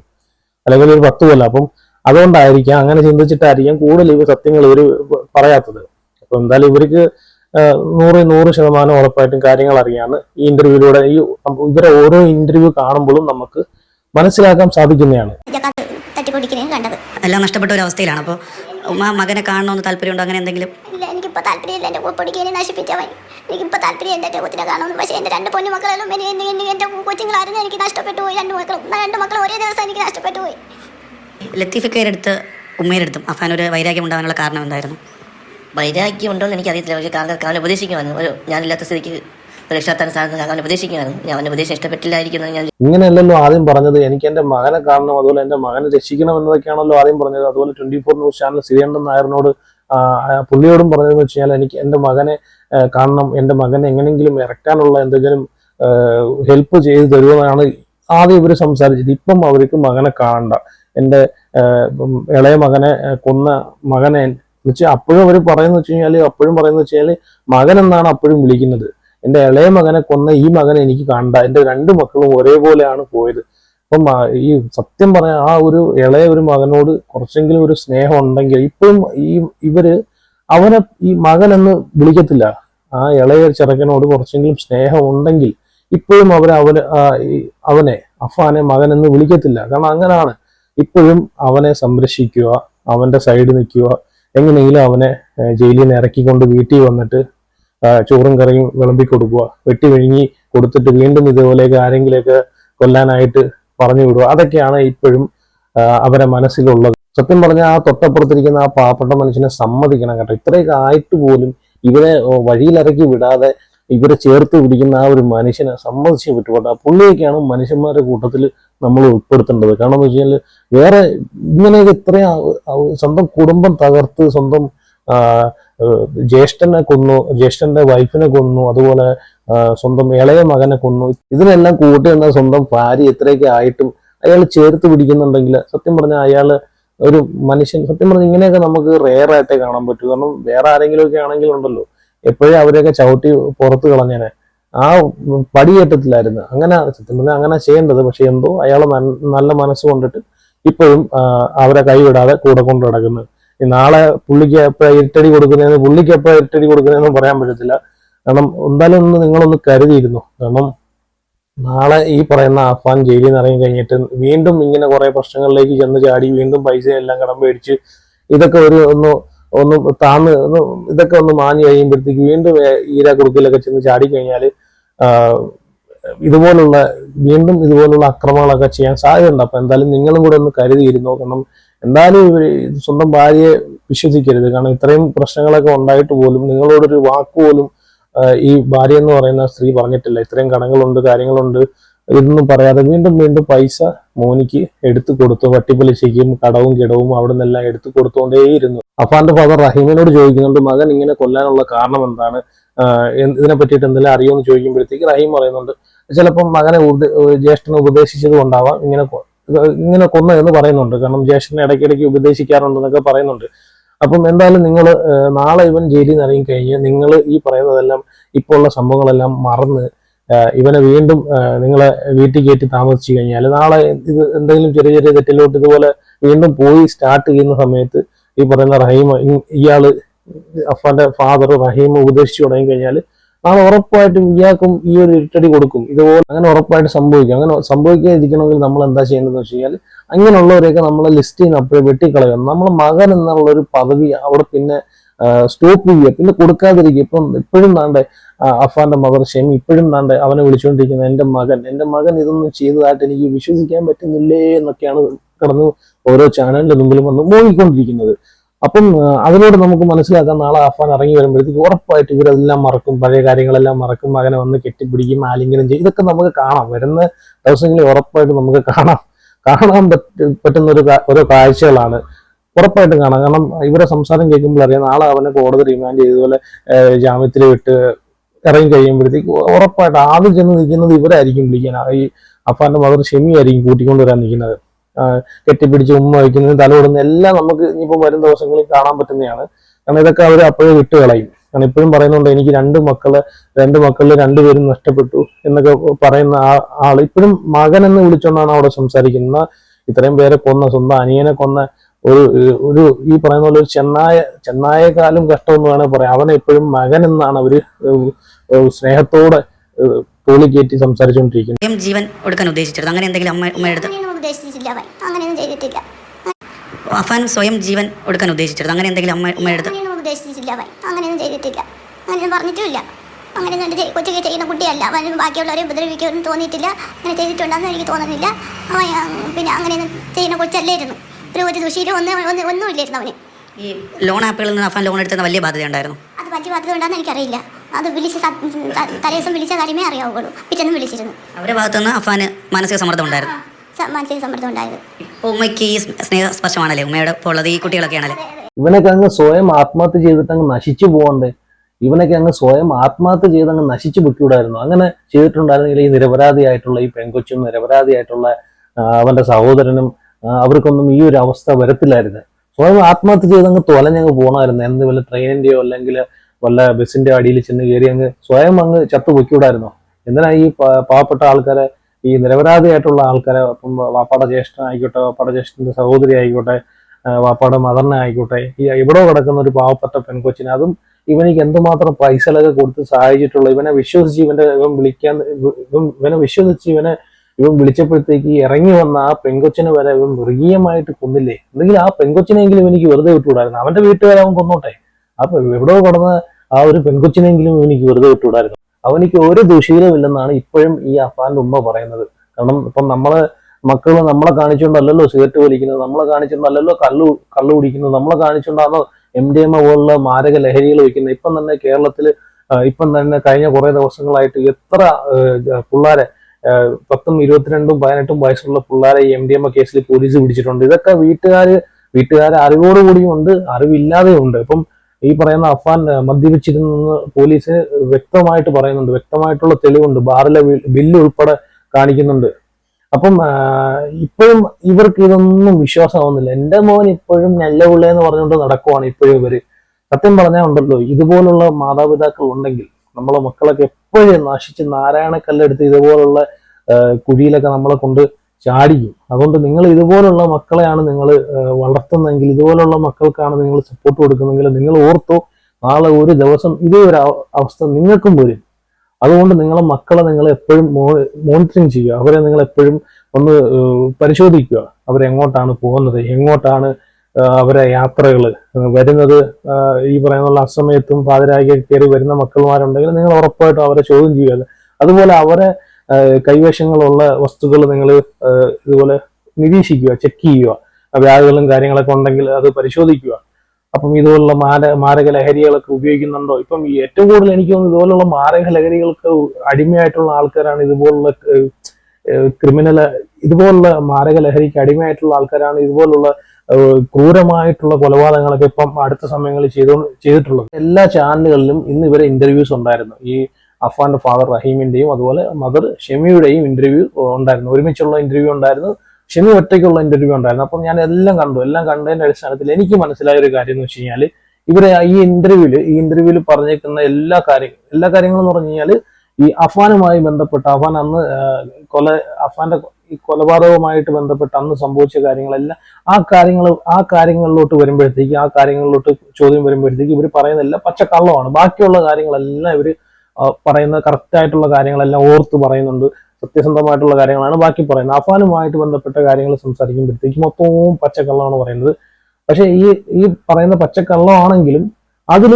അല്ലെങ്കിൽ ഒരു പത്ത് കൊല്ലം. അപ്പം അതുകൊണ്ടായിരിക്കാം അങ്ങനെ ചിന്തിച്ചിട്ടായിരിക്കാം കൂടുതൽ ഇവർ സത്യങ്ങൾ ഇവർ പറയാത്തത്. അപ്പൊ എന്തായാലും ഇവർക്ക് നൂറ് നൂറ് ശതമാനം ഉറപ്പായിട്ടും കാര്യങ്ങൾ അറിയാന്ന് ഈ ഇന്റർവ്യൂയിലൂടെ ഈ ഇവരെ ഓരോ ഇന്റർവ്യൂ കാണുമ്പോഴും നമുക്ക് മനസ്സിലാക്കാൻ സാധിക്കുന്നതാണ്. ഇതൊക്കെ തട്ടിപ്പൊടിക്കുന്നതും കണ്ടത്. എല്ലാം നഷ്ടപ്പെട്ട ഒരു അവസ്ഥയിലാണ്. അപ്പോൾ ഉമ്മ മകനെ കാണണമെന്ന് താല്പര്യമുണ്ടോ? അങ്ങനെ എന്തെങ്കിലും? ഇല്ല എനിക്കിപ്പോൾ താല്പര്യമില്ല. എന്റെ പൊടിക്കേനെ നശിപ്പിച്ചവൻ. എനിക്കിപ്പോൾ താല്പര്യം എന്റെ കൊച്ചിനെ കാണണമെന്ന് പക്ഷേ എന്റെ രണ്ട് പൊന്നു മക്കളെല്ലാം എന്നെ എന്നെ എന്നെ എന്റെ കൊച്ചുങ്ങളായിരുന്നു. എനിക്ക് നഷ്ടപ്പെട്ടു പോയി. രണ്ട് മക്കളും. രണ്ട് മക്കളും ഒരേ ദിവസം എനിക്ക് നഷ്ടപ്പെട്ടു പോയി. ലത്തീഫക്കയുടെ അടുത്ത് ഉമ്മയുടെ അടുത്തും അഫാൻ ഒരു വൈരാഗ്യം ഉണ്ടാകാനുള്ള കാരണം എന്തായിരുന്നു? വൈരാഗ്യം ഉണ്ടോ എന്ന് എനിക്കറിയത്തില്ല. പക്ഷേ കാരണം കാരണം ഉപദേശിക്കുമായിരുന്നു ഒരു ഞാനില്ലാത്ത സ്ഥിതിക്ക് രക്ഷാത്താൻ സാധനം അവനെ ഞാൻ അവന്റെ ഉപദേശം ഇഷ്ടപ്പെട്ടില്ലായിരിക്കുന്നു ഞാൻ ഇങ്ങനെയല്ലല്ലോ ആദ്യം പറഞ്ഞത്. എനിക്ക് എന്റെ മകനെ കാണണം അതുപോലെ എന്റെ മകനെ രക്ഷിക്കണം എന്നതൊക്കെയാണല്ലോ ആദ്യം പറഞ്ഞത്. അതുപോലെ twenty four news channel Sreekandan നായറിനോട് പുള്ളിയോടും പറഞ്ഞതെന്ന് വെച്ച് കഴിഞ്ഞാൽ എനിക്ക് എന്റെ മകനെ കാണണം എന്റെ മകനെ എങ്ങനെയെങ്കിലും ഇറക്കാനുള്ള എന്തെങ്കിലും ഹെൽപ്പ് ചെയ്തു തരുമെന്നാണ് ആദ്യം ഇവർ സംസാരിച്ചത്. ഇപ്പം അവർക്ക് മകനെ കാണണ്ട. എന്റെ ഇളയ മകനെ കൊന്ന മകനെ വെച്ച് അപ്പോഴും അവർ പറയുന്നത് വെച്ച് കഴിഞ്ഞാൽ അപ്പോഴും പറയുന്നത് വെച്ച് കഴിഞ്ഞാൽ മകൻ എന്നാണ് അപ്പോഴും വിളിക്കുന്നത്. എന്റെ ഇളയ മകനെ കൊന്ന ഈ മകനെ എനിക്ക് കണ്ട എന്റെ രണ്ട് മക്കളും ഒരേപോലെയാണ് പോയത്. അപ്പം ഈ സത്യം പറയാൻ ആ ഒരു ഇളയ ഒരു മകനോട് കുറച്ചെങ്കിലും ഒരു സ്നേഹം ഉണ്ടെങ്കിൽ ഇപ്പോഴും ഈ ഇവർ അവനെ ഈ മകൻ എന്ന് വിളിക്കത്തില്ല. ആ ഇളയ ചെറുക്കനോട് കുറച്ചെങ്കിലും സ്നേഹം ഉണ്ടെങ്കിൽ ഇപ്പോഴും അവർ അവന് അവനെ അഫാനെ മകൻ എന്ന് വിളിക്കത്തില്ല. കാരണം അങ്ങനാണ്. ഇപ്പോഴും അവനെ സംരക്ഷിക്കുക അവന്റെ സൈഡ് നിൽക്കുക എങ്ങനെയെങ്കിലും അവനെ ജയിലിൽ നിന്ന് ഇറക്കിക്കൊണ്ട് വീട്ടിൽ വന്നിട്ട് ചോറും കറിയും വിളമ്പി കൊടുക്കുക. വെട്ടി വിഴുങ്ങി കൊടുത്തിട്ട് വീണ്ടും ഇതുപോലെയൊക്കെ ആരെങ്കിലുമൊക്കെ കൊല്ലാനായിട്ട് പറഞ്ഞു വിടുക. അതൊക്കെയാണ് ഇപ്പോഴും അവരെ മനസ്സിലുള്ളത്. സത്യം പറഞ്ഞാൽ ആ തൊട്ടപ്പുറത്തിരിക്കുന്ന ആ പാവപ്പെട്ട മനുഷ്യനെ സമ്മതിക്കണം കേട്ടോ. ഇത്രയൊക്കെ ആയിട്ട് പോലും ഇവരെ വഴിയിലിറക്കി വിടാതെ ഇവരെ ചേർത്ത് പിടിക്കുന്ന ആ ഒരു മനുഷ്യനെ സമ്മതിച്ചേ പറ്റുപോട്ടെ ആ പുള്ളിയൊക്കെയാണ് മനുഷ്യന്മാരുടെ കൂട്ടത്തിൽ നമ്മൾ ഉൾപ്പെടുത്തേണ്ടത്. കാരണം എന്ന് വെച്ച് കഴിഞ്ഞാൽ വേറെ ഇങ്ങനെയൊക്കെ ഇത്രയും സ്വന്തം കുടുംബം തകർത്ത് സ്വന്തം ജ്യേഷ്ഠനെ കൊന്നു ജ്യേഷ്ഠന്റെ വൈഫിനെ കൊന്നു അതുപോലെ സ്വന്തം ഇളയ മകനെ കൊന്നു. ഇതിനെല്ലാം കൂട്ടി നിന്ന സ്വന്തം ഭാര്യ ഇത്രയൊക്കെ ആയിട്ടും അയാൾ ചേർത്ത് പിടിക്കുന്നുണ്ടെങ്കിൽ സത്യം പറഞ്ഞാൽ അയാൾ ഒരു മനുഷ്യൻ. സത്യം പറഞ്ഞാൽ ഇങ്ങനെയൊക്കെ നമുക്ക് റെയർ ആയിട്ടേ കാണാൻ പറ്റൂ. കാരണം വേറെ ആരെങ്കിലും ഒക്കെ ആണെങ്കിൽ ഉണ്ടല്ലോ. എപ്പോഴും അവരെയൊക്കെ ചവിട്ടി പുറത്ത് കളഞ്ഞേനെ. ആ പടിയേറ്റത്തിലായിരുന്നു. അങ്ങനെ സത്യം പറഞ്ഞാൽ അങ്ങനെ ചെയ്യേണ്ടത്. പക്ഷെ എന്തോ അയാൾ നല്ല മനസ്സ് കൊണ്ടിട്ട് ഇപ്പോഴും അവരെ കൈവിടാതെ കൂടെ കൊണ്ട് നടക്കുന്നു. ഈ നാളെ പുള്ളിക്ക് എപ്പോഴാ ഇരട്ടടി കൊടുക്കുന്നതെന്ന് പുള്ളിക്ക് എപ്പോഴാ ഇരട്ടടി കൊടുക്കുന്നതെന്നും പറയാൻ പറ്റത്തില്ല. കാരണം എന്തായാലും ഒന്ന് നിങ്ങളൊന്ന് കരുതിയിരുന്നു. കാരണം നാളെ ഈ പറയുന്ന അഫാൻ ജയിലിൽ നിന്ന് ഇറങ്ങി കഴിഞ്ഞിട്ട് വീണ്ടും ഇങ്ങനെ കുറെ പ്രശ്നങ്ങളിലേക്ക് ചെന്ന് ചാടി വീണ്ടും പൈസ എല്ലാം കടം മേടിച്ച് ഇതൊക്കെ ഒരു ഒന്ന് ഒന്ന് താന്ന് ഇതൊക്കെ ഒന്ന് മാഞ്ഞു കഴിയുമ്പോഴത്തേക്ക് വീണ്ടും ഈര കുറുക്കിലൊക്കെ ചെന്ന് ചാടി കഴിഞ്ഞാൽ ഇതുപോലുള്ള വീണ്ടും ഇതുപോലുള്ള അക്രമങ്ങളൊക്കെ ചെയ്യാൻ സാധ്യതയുണ്ട്. അപ്പൊ എന്തായാലും നിങ്ങളും കൂടെ ഒന്ന് കരുതിയിരുന്നു? കാരണം എന്തായാലും ഇവർ സ്വന്തം ഭാര്യയെ വിശ്വസിക്കരുത്. കാരണം ഇത്രയും പ്രശ്നങ്ങളൊക്കെ ഉണ്ടായിട്ട് പോലും നിങ്ങളോടൊരു വാക്ക് പോലും ഈ ഭാര്യ എന്ന് പറയുന്ന സ്ത്രീ പറഞ്ഞിട്ടില്ല. ഇത്രയും കടങ്ങളുണ്ട് കാര്യങ്ങളുണ്ട് ഇതൊന്നും പറയാതെ വീണ്ടും വീണ്ടും പൈസ മോനിക്ക് എടുത്തു കൊടുത്തു. വട്ടിപ്പലിശയ്ക്കും കടവും കിടവും അവിടെ നിന്നെല്ലാം എടുത്തു കൊടുത്തുകൊണ്ടേയിരുന്നു അഫാന്റെ ഫാദർ റഹീമിനോട് ചോദിക്കുന്നുണ്ട് മകൻ ഇങ്ങനെ കൊല്ലാനുള്ള കാരണം എന്താണ്? ഇതിനെ പറ്റിയിട്ട് എന്തെങ്കിലും അറിയുമെന്ന് ചോദിക്കുമ്പോഴത്തേക്ക് റഹീം പറയുന്നുണ്ട് ചിലപ്പം മകനെ ജ്യേഷ്ഠനെ ഉപദേശിച്ചത് കൊണ്ടാവാം ഇങ്ങനെ കൊ- കൊന്ന എന്ന് പറയുന്നുണ്ട്. കാരണം ജ്യേഷ്ഠനെ ഇടയ്ക്കിടയ്ക്ക് ഉപദേശിക്കാറുണ്ടെന്നൊക്കെ പറയുന്നുണ്ട്. അപ്പം എന്തായാലും നിങ്ങൾ നാളെ ഇവൻ ജയിലിൽ നിന്ന് ഇറങ്ങി കഴിഞ്ഞ് നിങ്ങൾ ഈ പറയുന്നതെല്ലാം ഇപ്പോൾ ഉള്ള സംഭവങ്ങളെല്ലാം മറന്ന് ഇവനെ വീണ്ടും നിങ്ങളെ വീട്ടിൽ കയറ്റി താമസിച്ചു കഴിഞ്ഞാൽ നാളെ ഇത് എന്തെങ്കിലും ചെറിയ ചെറിയ തെറ്റിലോട്ട് ഇതുപോലെ വീണ്ടും പോയി സ്റ്റാർട്ട് ചെയ്യുന്ന സമയത്ത് ഈ പറയുന്ന റഹീം ഇയാൾ അഫാന്റെ ഫാദർ റഹീം ഉപദേശിച്ചു തുടങ്ങി കഴിഞ്ഞാൽ നാളെ ഉറപ്പായിട്ടും ഇയാൾക്കും ഈ ഒരു ഇരുട്ടടി കൊടുക്കും. ഇതുപോലെ അങ്ങനെ ഉറപ്പായിട്ട് സംഭവിക്കും. അങ്ങനെ സംഭവിക്കാതിരിക്കണമെങ്കിൽ നമ്മൾ എന്താ ചെയ്യേണ്ടതെന്ന് വെച്ച് കഴിഞ്ഞാൽ അങ്ങനെയുള്ളവരെയൊക്കെ നമ്മളെ ലിസ്റ്റിൽ ചെയ്യുന്ന അപ്പോഴേ വെട്ടിക്കളയുക നമ്മൾ മകൻ എന്നുള്ള ഒരു പദവി അവിടെ പിന്നെ സ്റ്റോപ്പ് ചെയ്യുക. പിന്നെ കൊടുക്കാതിരിക്കുക. ഇപ്പം ഇപ്പോഴും താണ്ടെ അഫാന്റെ മദർ ഷെമി ഇപ്പോഴും താണ്ടെ അവനെ വിളിച്ചുകൊണ്ടിരിക്കുന്ന എന്റെ മകൻ എന്റെ മകൻ ഇതൊന്നും ചെയ്തതായിട്ട് എനിക്ക് വിശ്വസിക്കാൻ പറ്റുന്നില്ലേ? എന്നൊക്കെയാണ് കടന്ന് ഓരോ ചാനലിന്റെ മുമ്പിലും വന്ന് മോങ്ങിക്കൊണ്ടിരിക്കുന്നത്. അപ്പം അതിനോട് നമുക്ക് മനസ്സിലാക്കാം നാളെ ആഫാൻ ഇറങ്ങി വരുമ്പോഴത്തേക്ക് ഉറപ്പായിട്ട് ഇവരെല്ലാം മറക്കും പഴയ കാര്യങ്ങളെല്ലാം മറക്കും. മകനെ വന്ന് കെട്ടിപ്പിടിക്കും ആലിംഗനം ചെയ്യും. ഇതൊക്കെ നമുക്ക് കാണാം. വരുന്ന ദിവസങ്ങളിൽ ഉറപ്പായിട്ട് നമുക്ക് കാണാം. കാണാൻ പറ്റ പറ്റുന്ന ഒരു ഓരോ കാഴ്ചകളാണ്. ഉറപ്പായിട്ടും കാണാം. കാരണം ഇവരെ സംസാരം കേൾക്കുമ്പോൾ അറിയാം നാളെ അവനെ കോടതി റിമാൻഡ് ചെയ്തതുപോലെ ജാമ്യത്തിൽ വിട്ട് ഇറങ്ങി കഴിയുമ്പോഴത്തേക്ക് ഉറപ്പായിട്ട് ആദ്യം ചെന്ന് നിൽക്കുന്നത് ഇവരായിരിക്കും വിളിക്കാൻ. ഈ അഫാന്റെ മദർ ഷെമി ആയിരിക്കും കൂട്ടിക്കൊണ്ട് വരാൻ നിൽക്കുന്നത്. കെട്ടിപ്പിടിച്ച് ഉമ്മ വയ്ക്കുന്നത് തലോടുന്ന എല്ലാം നമുക്ക് ഇനിയിപ്പോൾ വരും ദിവസങ്ങളിൽ കാണാൻ പറ്റുന്നതാണ്. കാരണം ഇതൊക്കെ അവർ അപ്പോഴേ വിട്ട് കളയും. കാരണം ഇപ്പോഴും പറയുന്നുണ്ട് എനിക്ക് രണ്ട് മക്കൾ രണ്ട് മക്കളിൽ രണ്ടുപേരും നഷ്ടപ്പെട്ടു എന്നൊക്കെ പറയുന്ന ആ ആൾ ഇപ്പോഴും മകൻ എന്ന് വിളിച്ചുകൊണ്ടാണ് അവിടെ സംസാരിക്കുന്നത്. ഇത്രയും പേരെ കൊന്ന സ്വന്തം അനിയനെ കൊന്ന ഒരു ഒരു ഈ പറയുന്ന പോലെ ഒരു ചെന്നായ ചെന്നായക്കാലും കഷ്ടമെന്ന് വേണമെങ്കിൽ പറയാം. അവനെ എപ്പോഴും മകൻ എന്നാണ് അവർ സ്നേഹത്തോടെ ഏഹ് തോളിക്കയറ്റി സംസാരിച്ചുകൊണ്ടിരിക്കുന്നത് സ്വയം ജീവൻ കൊടുക്കാൻ ഉദ്ദേശിച്ചിരുന്നു അങ്ങനെ എന്തെങ്കിലും അമ്മ ഉമ്മയുടെ അടുത്ത് ഉദ്ദേശിച്ചില്ല അങ്ങനെയൊന്നും ചെയ്തിട്ടില്ല. അഫാൻ സ്വയം ജീവൻ കൊടുക്കാൻ ഉദ്ദേശിച്ചിരുന്നു അങ്ങനെ എന്തെങ്കിലും അമ്മ ഉമ്മയുടെ അടുത്ത് അങ്ങനെയൊന്നും ഉദ്ദേശിച്ചില്ല അവൻ. അങ്ങനെയൊന്നും ചെയ്തിട്ടില്ല. അങ്ങനെയൊന്നും പറഞ്ഞിട്ടില്ല അങ്ങനെ എന്റെ കൊച്ചൊക്കെ ചെയ്യുന്ന കുട്ടിയല്ല. അവൻ ബാക്കിയുള്ളവരെ ഉപദ്രവിക്കുമെന്ന് തോന്നിയിട്ടില്ല. അങ്ങനെ ചെയ്തിട്ടുണ്ടെന്ന് എനിക്ക് തോന്നുന്നില്ല. അവൻ പിന്നെ അങ്ങനെ ചെയ്യുന്ന കൊച്ചല്ലായിരുന്നു. ഒരു ഒരു ദുശീലം ഒന്നും ഒന്നും ഇല്ലായിരുന്നു അവന്. ഈ ലോൺ ആപ്പുകളിൽ നിന്ന് അഫാൻ ലോൺ എടുത്തുന്ന വലിയ ബാധ്യത ഉണ്ടായിരുന്നു അത് വലിയ ബാധ്യത ഉണ്ടെന്ന് എനിക്കറിയില്ല. അത് വിളിച്ച് തലേദിവസം വിളിച്ച കാര്യമേ അറിയാവുള്ളൂ. പിറ്റേന്ന് വിളിച്ചിരുന്നു. അവരുടെ ഭാഗത്തുനിന്ന് അഫാന് മാനസിക സമ്മർദ്ദം ഉണ്ടായിരുന്നു. മാനസിക സമ്മർദ്ദം ഉണ്ടായത്. ഉമ്മയ്ക്ക് ഈ സ്നേഹ സ്പർശമാണല്ലേ? ഉമ്മയുടെ ഇപ്പോൾ ഉള്ളത്? ഈ കുട്ടികളൊക്കെയാണല്ലേ ഇവനൊക്കെ അങ്ങ് സ്വയം ആത്മഹത്യ ചെയ്തിട്ട് അങ്ങ് നശിച്ചു പോകണ്ടേ ഇവനൊക്കെ അങ്ങ് സ്വയം ആത്മഹത്യ ചെയ്ത് അങ്ങ് നശിച്ചു പൊക്കിവിടായിരുന്നു. അങ്ങനെ ചെയ്തിട്ടുണ്ടായിരുന്നെങ്കിൽ ഈ നിരപരാധിയായിട്ടുള്ള ഈ പെങ്കൊച്ചും നിരപരാധിയായിട്ടുള്ള അവന്റെ സഹോദരനും അവർക്കൊന്നും ഈ ഒരു അവസ്ഥ വരത്തില്ലായിരുന്നു. സ്വയം ആത്മഹത്യ ചെയ്ത് അങ്ങ് തൊലഞ്ഞങ്ങ് പോകണമായിരുന്നു എന്ത് വല്ല ട്രെയിനിന്റെയോ അല്ലെങ്കിൽ വല്ല ബസ്സിന്റെ അടിയിൽ ചെന്ന് കയറി അങ്ങ് സ്വയം അങ്ങ് ചത്തു പൊക്കിവിടായിരുന്നോ എന്തിനാ ഈ പാവപ്പെട്ട ആൾക്കാരെ ഈ നിരപരാധിയായിട്ടുള്ള ആൾക്കാരെ ഇപ്പം വാപ്പാടെ ജ്യേഷ്ഠനായിക്കോട്ടെ വാപ്പാടെ ജ്യേഷ്ഠന്റെ സഹോദരി ആയിക്കോട്ടെ വാപ്പാട മദറിനെ ആയിക്കോട്ടെ ഈ ഇവിടെ കിടക്കുന്ന ഒരു പാവപ്പെട്ട പെൺകൊച്ചിനെ അതും ഇവനിക്ക് എന്തുമാത്രം പൈസകളൊക്കെ കൊടുത്ത് സഹായിച്ചിട്ടുള്ള ഇവനെ വിശ്വസിച്ച് ഇവന്റെ ഇവൻ വിളിക്കാൻ ഇവൻ ഇവനെ വിശ്വസിച്ച് ഇവനെ ഇവൻ വിളിച്ചപ്പോഴത്തേക്ക് ഇറങ്ങി വന്ന ആ പെങ്കൊച്ചിനെ വരെ ഇവൻ മൃഗീയമായിട്ട് കൊന്നില്ലേ? എന്തെങ്കിലും ആ പെങ്കൊച്ചിനെങ്കിലും ഇവനിക്ക് വെറുതെ വിട്ടുകൂടായിരുന്നു? അവന്റെ വീട്ടുകാരെ അവൻ കൊന്നോട്ടെ. അപ്പൊ എവിടെയോ കടന്ന ആ ഒരു പെൺകൊച്ചിനെങ്കിലും ഇവനിക്ക് വെറുതെ വിട്ടുകൂടായിരുന്നു അവനിക്ക് ഒരു ദുശീലമില്ലെന്നാണ് ഇപ്പോഴും ഈ അഫാന്റെ ഉമ്മ പറയുന്നത്. കാരണം ഇപ്പം നമ്മൾ മക്കൾ നമ്മളെ കാണിച്ചുകൊണ്ടല്ലല്ലോ സിഗരറ്റ് വലിക്കുന്നത് നമ്മളെ കാണിച്ചുകൊണ്ടല്ലല്ലോ കള്ളു കള്ളു കുടിക്കുന്നത് നമ്മളെ കാണിച്ചുകൊണ്ടാണോ എം ഡി എം എ പോലുള്ള മാരക ലഹരികൾ വയ്ക്കുന്നത്. ഇപ്പം തന്നെ കേരളത്തിൽ ഇപ്പം തന്നെ കഴിഞ്ഞ കുറേ ദിവസങ്ങളായിട്ട് എത്ര പിള്ളേരെ പത്തും ഇരുപത്തിരണ്ടും പതിനെട്ടും വയസ്സുള്ള പിള്ളേരെ എം ഡി എം എ കേസിൽ പോലീസ് പിടിച്ചിട്ടുണ്ട്. ഇതൊക്കെ വീട്ടുകാർ വീട്ടുകാരെ അറിവോടുകൂടിയും ഉണ്ട് അറിവില്ലാതെയും ഉണ്ട് ഇപ്പം ഈ പറയുന്ന അഫാൻ മദ്യപിച്ചിരുന്നെന്ന് പോലീസ് വ്യക്തമായിട്ട് പറയുന്നുണ്ട്. വ്യക്തമായിട്ടുള്ള തെളിവുണ്ട്. ബാറിലെ ബില്ല് ഉൾപ്പെടെ കാണിക്കുന്നുണ്ട്. അപ്പം ഇപ്പോഴും ഇവർക്ക് ഇതൊന്നും വിശ്വാസമാവുന്നില്ല. എന്റെ മോൻ ഇപ്പോഴും നല്ല പിള്ളേന്ന് പറഞ്ഞുകൊണ്ട് നടക്കുവാണ് ഇപ്പോഴും ഇവർ. സത്യം പറഞ്ഞാൽ ഉണ്ടല്ലോ ഇതുപോലുള്ള മാതാപിതാക്കൾ ഉണ്ടെങ്കിൽ നമ്മളെ മക്കളൊക്കെ എപ്പോഴും നശിച്ച് നാരായണക്കല്ലെടുത്ത് ഇതുപോലുള്ള കുഴിയിലൊക്കെ നമ്മളെ കൊണ്ട് ചാടിക്കും. അതുകൊണ്ട് നിങ്ങൾ ഇതുപോലുള്ള മക്കളെയാണ് നിങ്ങൾ വളർത്തുന്നതെങ്കിൽ ഇതുപോലുള്ള മക്കൾക്കാണ് നിങ്ങൾ സപ്പോർട്ട് കൊടുക്കുന്നതെങ്കിൽ നിങ്ങൾ ഓർത്തോ നാളെ ഒരു ദിവസം ഇതേ ഒരു അവസ്ഥ നിങ്ങൾക്കും വരും. അതുകൊണ്ട് നിങ്ങളെ മക്കളെ നിങ്ങൾ എപ്പോഴും മോണിറ്ററിങ് ചെയ്യുക. അവരെ നിങ്ങൾ എപ്പോഴും ഒന്ന് പരിശോധിക്കുക. അവരെങ്ങോട്ടാണ് പോകുന്നത്? എങ്ങോട്ടാണ് അവരെ യാത്രകൾ വരുന്നത്? ഈ പറയുന്ന അസമയത്തും പാതിരായി കയറി വരുന്ന മക്കളുമാരുണ്ടെങ്കിൽ നിങ്ങൾ ഉറപ്പായിട്ടും അവരെ ചോദ്യം ചെയ്യുക. അതുപോലെ അവരെ കൈവശങ്ങളുള്ള വസ്തുക്കൾ നിങ്ങൾ ഇതുപോലെ നിരീക്ഷിക്കുക ചെക്ക് ചെയ്യുക. വ്യാജകളും കാര്യങ്ങളൊക്കെ ഉണ്ടെങ്കിൽ അത് പരിശോധിക്കുക. അപ്പം ഇതുപോലുള്ള മാര മാരക ലഹരികളൊക്കെ ഉപയോഗിക്കുന്നുണ്ടോ? ഇപ്പം ഏറ്റവും കൂടുതൽ എനിക്ക് തോന്നുന്നു ഇതുപോലുള്ള മാരക ലഹരികൾക്ക് അടിമയായിട്ടുള്ള ആൾക്കാരാണ് ഇതുപോലുള്ള ക്രിമിനൽ ഇതുപോലുള്ള മാരക ലഹരിക്ക് അടിമയായിട്ടുള്ള ആൾക്കാരാണ് ഇതുപോലുള്ള ക്രൂരമായിട്ടുള്ള കൊലപാതകങ്ങളൊക്കെ ഇപ്പം അടുത്ത സമയങ്ങളിൽ ചെയ്തു ചെയ്തിട്ടുള്ളത്. എല്ലാ ചാനലുകളിലും ഇന്ന് ഇവരെ ഇന്റർവ്യൂസ് ഉണ്ടായിരുന്നു. ഈ അഫാന്റെ ഫാദർ റഹീമിന്റെയും അതുപോലെ മദർ ഷെമിയുടെയും ഇന്റർവ്യൂ ഉണ്ടായിരുന്നു. ഒരുമിച്ചുള്ള ഇന്റർവ്യൂ ഉണ്ടായിരുന്നു. ഷെമി ഒറ്റയ്ക്കുള്ള ഇന്റർവ്യൂ ഉണ്ടായിരുന്നു. അപ്പം ഞാൻ എല്ലാം കണ്ടു. എല്ലാം കണ്ടതിന്റെ അടിസ്ഥാനത്തിൽ എനിക്ക് മനസ്സിലായ ഒരു കാര്യം എന്ന് വെച്ച് കഴിഞ്ഞാൽ ഇവരെ ഈ ഇന്റർവ്യൂൽ ഈ ഇന്റർവ്യൂൽ പറഞ്ഞേക്കുന്ന എല്ലാ കാര്യങ്ങളും എല്ലാ കാര്യങ്ങളും എന്ന് പറഞ്ഞു കഴിഞ്ഞാൽ ഈ അഫാനുമായി ബന്ധപ്പെട്ട അഫാൻ അന്ന് കൊല അഫാന്റെ ഈ കൊലപാതകവുമായിട്ട് ബന്ധപ്പെട്ട് അന്ന് സംഭവിച്ച കാര്യങ്ങളെല്ലാം ആ കാര്യങ്ങൾ ആ കാര്യങ്ങളിലോട്ട് വരുമ്പോഴത്തേക്ക് ആ കാര്യങ്ങളിലോട്ട് ചോദ്യം വരുമ്പോഴത്തേക്ക് ഇവർ പറയുന്നതെല്ലാം പച്ചക്കള്ളമാണ്. ബാക്കിയുള്ള കാര്യങ്ങളെല്ലാം ഇവർ പറയുന്ന കറക്റ്റ് ആയിട്ടുള്ള കാര്യങ്ങളെല്ലാം ഓർത്ത് പറയുന്നുണ്ട്. സത്യസന്ധമായിട്ടുള്ള കാര്യങ്ങളാണ് ബാക്കി പറയുന്നത്. അഫാനുമായിട്ട് ബന്ധപ്പെട്ട കാര്യങ്ങൾ സംസാരിക്കുമ്പോഴത്തേക്ക് മൊത്തവും പച്ചക്കള്ളമാണ് പറയുന്നത്. പക്ഷേ ഈ ഈ പറയുന്ന പച്ചക്കള്ളമാണെങ്കിലും അതിൽ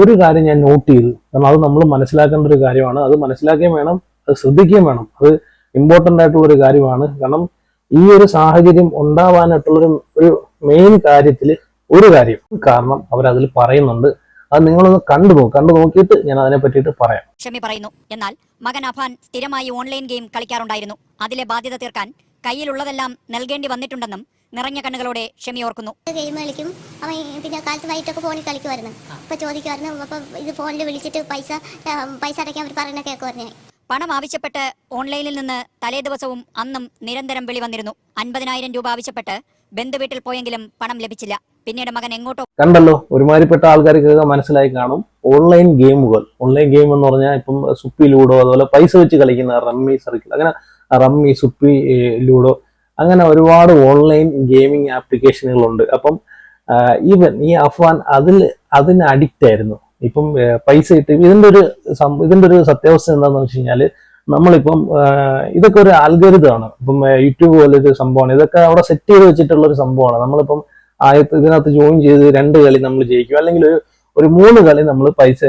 ഒരു കാര്യം ഞാൻ നോട്ട് ചെയ്തു. കാരണം അത് നമ്മൾ മനസ്സിലാക്കേണ്ട ഒരു കാര്യമാണ്. അത് മനസ്സിലാക്കുകയും വേണം അത് ശ്രദ്ധിക്കുകയും വേണം. അത് ഇമ്പോർട്ടന്റ് ആയിട്ടുള്ള ഒരു കാര്യമാണ്. കാരണം ഈ ഒരു സാഹചര്യം ഉണ്ടാവാനായിട്ടുള്ളൊരു ഒരു മെയിൻ കാര്യത്തിൽ ഒരു കാര്യം. കാരണം അവരതിൽ പറയുന്നുണ്ട്. അത് നിങ്ങളൊന്ന് കണ്ടു നോക്കും കണ്ടു നോക്കിയിട്ട് ഞാൻ അതിനെ പറ്റിയിട്ട് പറയാം. ഷമി പറയുന്നു. എന്നാൽ മകൻ അഫാൻ സ്ഥിരമായി ഓൺലൈൻ ഗെയിം കളിക്കാറുണ്ടായിരുന്നു. അതിലെ ബാധ്യത തീർക്കാൻ കയ്യിലുള്ളതെല്ലാം നൽകേണ്ടി വന്നിട്ടുണ്ടെന്നും നിറഞ്ഞ കണ്ണുകളോടെ ഷെമി ഓർക്കുന്നു. ഗെയിം കളിക്കും. അവൻ പിന്നെ കാലത്ത് വൈകിട്ടൊക്കെ ഫോണിൽ കളിക്കുമായിരുന്നു. അപ്പൊ ചോദിക്കുമായിരുന്നു. അപ്പൊ ഇത് ഫോണിൽ വിളിച്ചിട്ട് പൈസ പൈസ അടയ്ക്കാൻ അവർ പറയുന്ന കേൾക്കുമായിരുന്നു പണം ആവശ്യപ്പെട്ട് ഓൺലൈനിൽ നിന്ന് തലേ ദിവസവും അന്നും നിരന്തരം വിളി വന്നിരുന്നു. അൻപതിനായിരം രൂപ ആവശ്യപ്പെട്ട് ബന്ധുവീട്ടിൽ പോയെങ്കിലും പണം ലഭിച്ചില്ല. പിന്നീട് മകൻ എങ്ങോട്ടോ കണ്ടല്ലോ ഒരുമാതിരിപ്പെട്ട ആൾക്കാർക്ക് മനസ്സിലായി കാണും. ഓൺലൈൻ ഗെയിമുകൾ ഓൺലൈൻ ഗെയിം എന്ന് പറഞ്ഞാൽ ഇപ്പം സുപ്പി ലൂഡോ അതുപോലെ പൈസ വെച്ച് കളിക്കുന്ന റമ്മി സർക്കിൾ അങ്ങനെ റമ്മി സുപ്പി ലൂഡോ അങ്ങനെ ഒരുപാട് ഓൺലൈൻ ഗെയിമിംഗ് ആപ്ലിക്കേഷനുകളുണ്ട് അപ്പം ഈവൻ ഈ അഫ്വാൻ അതിൽ അതിന് അഡിക്റ്റ് ആയിരുന്നു. ഇപ്പം പൈസ ഇട്ട് ഇതിന്റെ ഒരു ഇതിന്റെ ഒരു സത്യാവസ്ഥ എന്താണെന്ന് വെച്ച് കഴിഞ്ഞാൽ നമ്മളിപ്പം ഇതൊക്കെ ഒരു ആൽഗരിതമാണ് ഇപ്പം യൂട്യൂബ് പോലെ ഒരു സംഭവമാണ്. ഇതൊക്കെ അവിടെ സെറ്റ് ചെയ്ത് വെച്ചിട്ടുള്ള ഒരു സംഭവമാണ്. നമ്മളിപ്പം ആദ്യത്തെ ഇതിനകത്ത് ജോയിൻ ചെയ്ത് രണ്ട് കളി നമ്മൾ ജയിക്കും. അല്ലെങ്കിൽ ഒരു ഒരു മൂന്ന് കളി നമ്മൾ പൈസ